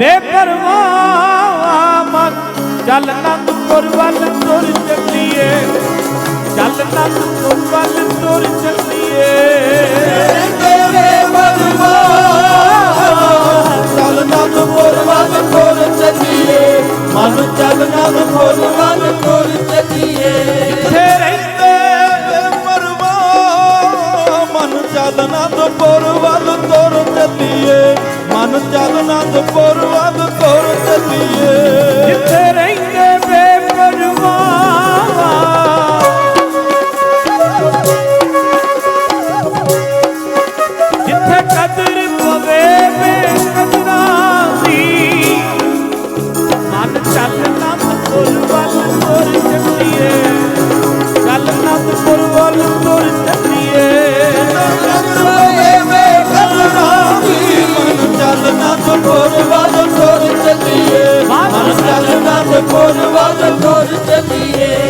ਬੇਪਰਵਾਹ। ਮਨ ਚੱਲ ਨੰਦਪੁਰ ਵੱਲ ਤੁਰ ਚੱਲੀਏ। ਚੱਲ ਨੰਦਪੁਰ ਵੱਲ ਤੁਰ ਚੱਲੀਏ। ਤੇਰੇ ਮਰਵਾ ਚੱਲ ਨੰਦਪੁਰ ਵੱਲ ਤੁਰ ਚੱਲੀਏ। ਮਨ ਚੱਲ ਨੰਦਪੁਰ ਵੱਲ ਤੁਰ ਚੱਲੀਏ। ਜਿੱਥੇ ਰਹਿੰਦੇ ਮਰਵਾ ਮਨ ਚੱਲ ਨੰਦਪੁਰ ਵੱਲ ਤੁਰ ਅਨੰਦਪੁਰ ਅਨੰਦਪੁਰ ਚੱਲੀਏ। ਜਿੱਥੇ ਰਹਿੰਦੇ ਬੇਪਰਵਾਵਾ ਜਿੱਥੇ ਕਦਰ ਪਵੇ ਬੇਕਦਰਾ ਸੀ ਮਨ ਚੱਲ ਨਾ ਵੱਲ ਤੁਰ yeah.